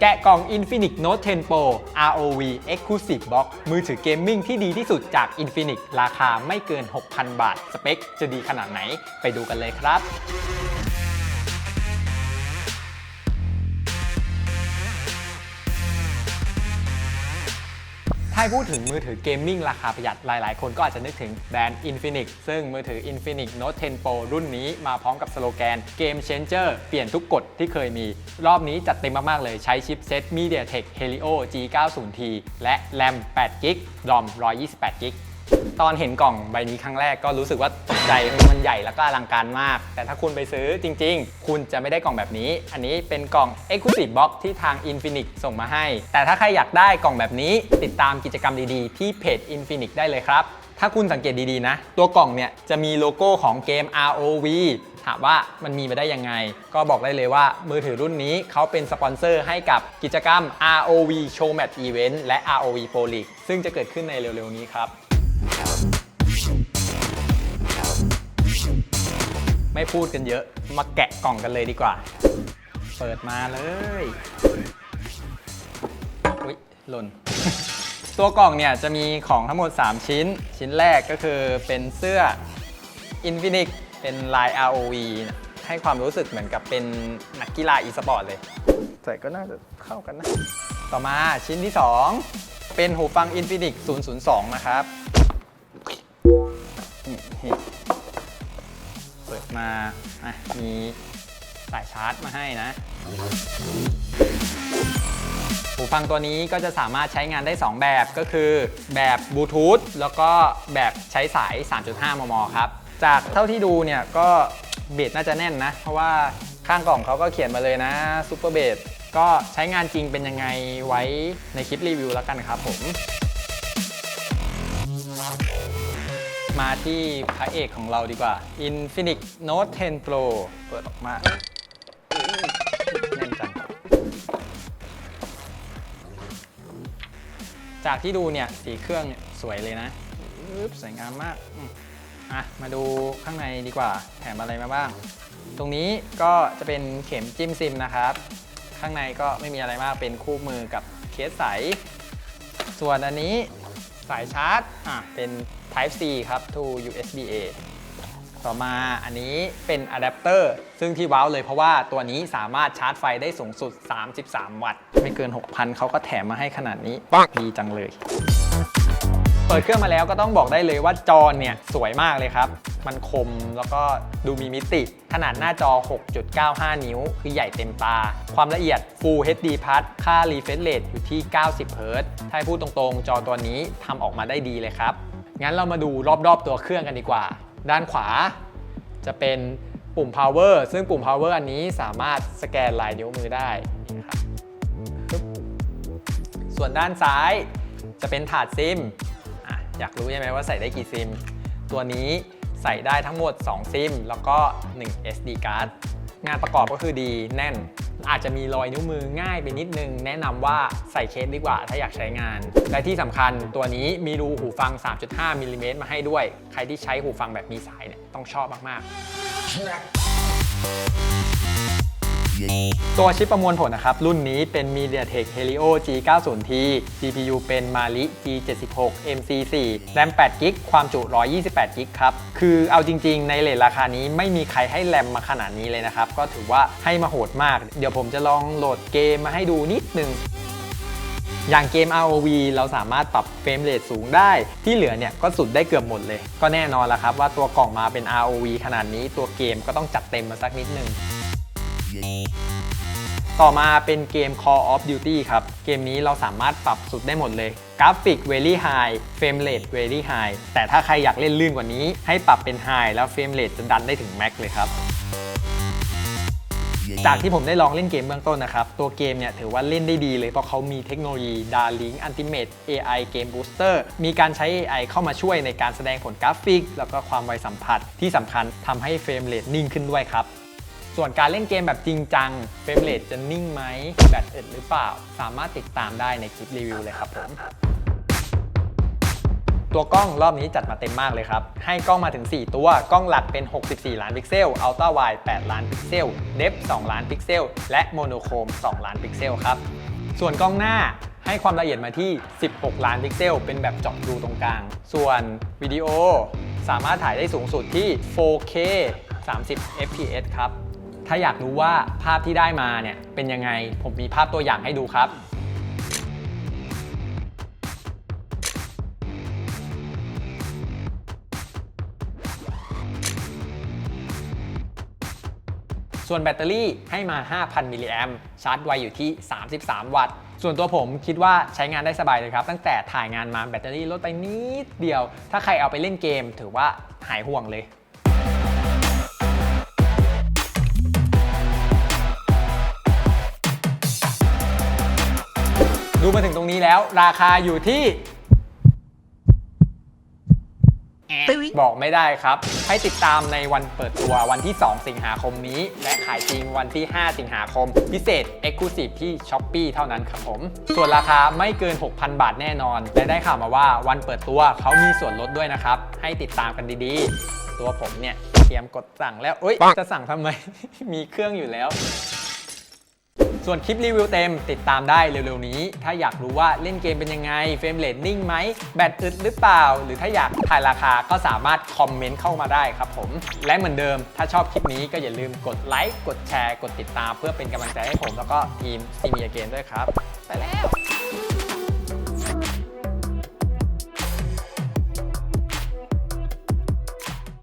แกะกล่อง Infinix Note 10 Pro ROV Exclusive Box มือถือเกมมิ่งที่ดีที่สุดจาก Infinix ราคาไม่เกิน 6,000 บาท สเปคจะดีขนาดไหน ไปดูกันเลยครับ ให้พูดถึงมือถือเกมมิ่งราคาประหยัดหลาย ๆ คนก็อาจจะนึกถึงแบรนด์ Infinix ซึ่งมือถือ Infinix Note 10 Pro รุ่นนี้มาพร้อมกับสโลแกน Game Changer เปลี่ยนทุกกฎที่เคยมี รอบนี้จัดเต็มมาก ๆ เลยใช้ชิปเซ็ต MediaTek Helio G90T และ RAM 8GB ROM 128GB ตอนเห็นกล่องใบนี้ครั้งแรกก็รู้สึกว่าตกใจมันใหญ่แล้วก็อลังการมาก แต่ถ้าคุณไปซื้อจริง ๆ คุณจะไม่ได้กล่องแบบนี้ อันนี้เป็นกล่อง Exclusive Box ที่ทาง Infinix ส่งมาให้ แต่ถ้าใครอยากได้กล่องแบบนี้ ติดตามกิจกรรมดีๆ ที่เพจ Infinix ได้เลยครับ ถ้าคุณสังเกตดีๆนะ ตัวกล่องเนี่ยจะมีโลโก้ของเกม ROV ถามว่ามันมีมาได้ยังไง ก็บอกได้เลยว่ามือถือรุ่นนี้เขาเป็นสปอนเซอร์ให้กับกิจกรรม ROV Show Match Event และ ROV Pro League ซึ่งจะเกิดขึ้นในเร็วๆนี้ครับ ไม่พูดกันเยอะ มาแกะกล่องกันเลยดีกว่า เปิดมาเลยอุ๊ยหล่น ตัวกล่องเนี่ยจะมีของทั้งหมด 3 ชิ้น ชิ้นแรกก็คือเป็นเสื้อ Infinix เป็นลาย ROV นะให้ความรู้สึกเหมือนกับเป็นนักกีฬาอีสปอร์ตเลย ใส่ก็น่าจะเข้ากันนะ ต่อมาชิ้นที่ 2 เป็นหูฟัง Infinix 002 นะครับ มาอะมีสายชาร์จมาให้นะ หูฟังตัวนี้ก็จะสามารถใช้งานได้ 2 แบบก็คือแบบบลูทูธแล้วก็แบบใช้สาย 3.5 มม ครับ จากเท่าที่ดูเนี่ยก็เบสน่าจะแน่นนะ เพราะว่าข้างกล่องเขาก็เขียนมาเลยนะซูเปอร์เบสก็ใช้งานจริงเป็นยังไงไว้ในคลิปรีวิวแล้วกันครับผม มาที่พระเอกของเราดีกว่า Infinix Note 10 Pro เปิดออกมาแน่นจัง จากที่ดูเนี่ยสีเครื่องเนี่ยสวยเลยนะอึ๊บสวยงามมากอืมอะมาดูข้างในดีกว่า แถมอะไรมาบ้าง ตรงนี้ก็จะเป็นเข็มจิ้มซิมนะครับ ข้างในก็ไม่มีอะไรมากเป็นคู่มือกับเคสใส ส่วนอันนี้สายชาร์จอะเป็น Type C ครับ to USB A ต่อมาอันนี้เป็นอะแดปเตอร์ซึ่งที่ว้าวเลยเพราะว่าตัวนี้สามารถชาร์จไฟได้สูงสุด 33 วัตต์ ไม่เกิน 6,000 เขาก็แถมมาให้ขนาดนี้ดีจังเลย เปิดเครื่องมาแล้วก็ต้องบอกได้เลยว่าจอเนี่ยสวยมากเลยครับ มันคมแล้วก็ดูมีมิติ ขนาดหน้าจอ 6.95 นิ้ว คือใหญ่เต็มตา ความละเอียด Full HD Plus ค่า refresh rate อยู่ที่ 90 Hz ถ้าให้พูดตรงๆ จอตัวนี้ทำออกมาได้ดีเลยครับ งั้นเรามาดูรอบๆตัวเครื่องกันดีกว่า ด้านขวา จะเป็นปุ่ม power ซึ่งปุ่ม power อันนี้สามารถสแกนลายนิ้วมือได้นี่นะครับส่วนด้านซ้ายจะเป็นถาดซิมออยากรู้ใช่ไหมว่าใส่ได้กี่ซิม ตัวนี้ใส่ได้ทั้งหมด 2 ซิม แล้วก็ 1 SD card งานประกอบก็คือดีแน่น อาจจะมีรอยนิ้วมือง่ายไปนิดนึง แนะนำว่าใส่เคสดีกว่าถ้าอยากใช้งาน และที่สำคัญตัวนี้มีรูหูฟัง 3.5มิลลิเมตรมาให้ด้วย ใครที่ใช้หูฟังแบบมีสายเนี่ยต้องชอบมากๆ ตัวชิปประมวลผลนะครับ รุ่นนี้เป็น MediaTek Helio G90T GPU เป็น Mali G76 MC4 RAM 8 GB ความจุ 128 GB ครับ คือเอาจริง ๆ ในเลทราคานี้ไม่มีใครให้แรมมาขนาดนี้เลยนะครับ ก็ถือว่าให้มาโหดมาก เดี๋ยวผมจะลองโหลดเกมมาให้ดูนิดนึงอย่างเกม ROV เราสามารถปรับเฟรมเรทสูงได้ ที่เหลือเนี่ยก็สุดได้เกือบหมดเลย ก็แน่นอนละครับว่าตัวกล่องมาเป็น ROV ขนาดนี้ตัวเกมก็ต้องจัดเต็มมาสักนิดนึง ต่อมาเป็นเกม Call of Duty ครับ เกมนี้เราสามารถปรับสุดได้หมดเลย กราฟิก very high frame rate very high แต่ถ้าใครอยากเล่นลื่นกว่านี้ ให้ปรับเป็น high แล้ว frame rate จะดันได้ถึง max เลยครับ จากที่ผมได้ลองเล่นเกมเบื้องต้นนะครับ ตัวเกมเนี่ยถือว่าเล่นได้ดีเลยเพราะเขามีเทคโนโลยี Darling Ultimate AI Game Booster มีการใช้ AI เข้ามาช่วยในการแสดงผลกราฟิก แล้วก็ความไวสัมผัสที่สำคัญทำให้เฟรมเรทนิ่งขึ้นด้วยครับ ส่วนการเล่นเกมแบบจริงจังเฟรมเรทจะนิ่งไหมแบตเอิดหรือเปล่า สามารถติดตามได้ในคลิปรีวิวเลยครับผมตัวกล้องรอบนี้จัดมาเต็มมากเลยครับ ให้กล้องมาถึง 4 ตัว กล้องหลักเป็น 64 ล้านพิกเซล อัลตร้าไวด์8ล้านพิกเซล เดฟ 2 ล้านพิกเซล และโมโนโครม 2 ล้านพิกเซลครับ ส่วนกล้องหน้าให้ความละเอียดมาที่ 16 ล้านพิกเซล เป็นแบบเจาะรูตรงกลาง ส่วนวิดีโอสามารถถ่ายได้สูงสุดที่ 4K 30 fps ครับ ถ้าอยากรู้ว่าภาพที่ได้มาเนี่ยเป็นยังไง ผมมีภาพตัวอย่างให้ดูครับ ส่วนแบตเตอรี่ให้มา 5,000 มิลลิแอมป์ชาร์จไวอยู่ที่ 33 วัตต์ ส่วนตัวผมคิดว่าใช้งานได้สบายเลยครับ ตั้งแต่ถ่ายงานมาแบตเตอรี่ลดไปนิดเดียว ถ้าใครเอาไปเล่นเกม ถือว่าหายห่วงเลย ดูมาถึงตรงนี้แล้ว ราคาอยู่ที่ บอกไม่ได้ครับ ให้ติดตามในวันเปิดตัววันที่ 2 สิงหาคมนี้ และขายจริงวันที่ 5 สิงหาคม พิเศษ Exclusive ที่ s h อ p e e เท่านั้นครับผม ส่วนราคาไม่เกิน 6,000 บาทแน่นอน และได้ข่าวมาว่าวันเปิดตัวเขามีส่วนลดด้วยนะครับ ให้ติดตามกันดีๆ ตัวผมเนี่ยเตรียมกดสั่งแล้วเอ้ยจะสั่งทำไม มีเครื่องอยู่แล้ว ส่วนคลิปรีวิวเต็มติดตามได้เร็วๆนี้ ถ้าอยากรู้ว่าเล่นเกมเป็นยังไง เฟรมเรทนิ่งไหม แบตอึดหรือเปล่า หรือถ้าอยากถ่ายราคาก็สามารถคอมเมนต์เข้ามาได้ครับผม และเหมือนเดิม ถ้าชอบคลิปนี้ก็อย่าลืมกดไลค์กดแชร์กดติดตาม เพื่อเป็นกำลังใจให้ผมแล้วก็ทีมซีเมียเกมด้วยครับ ไปแล้ว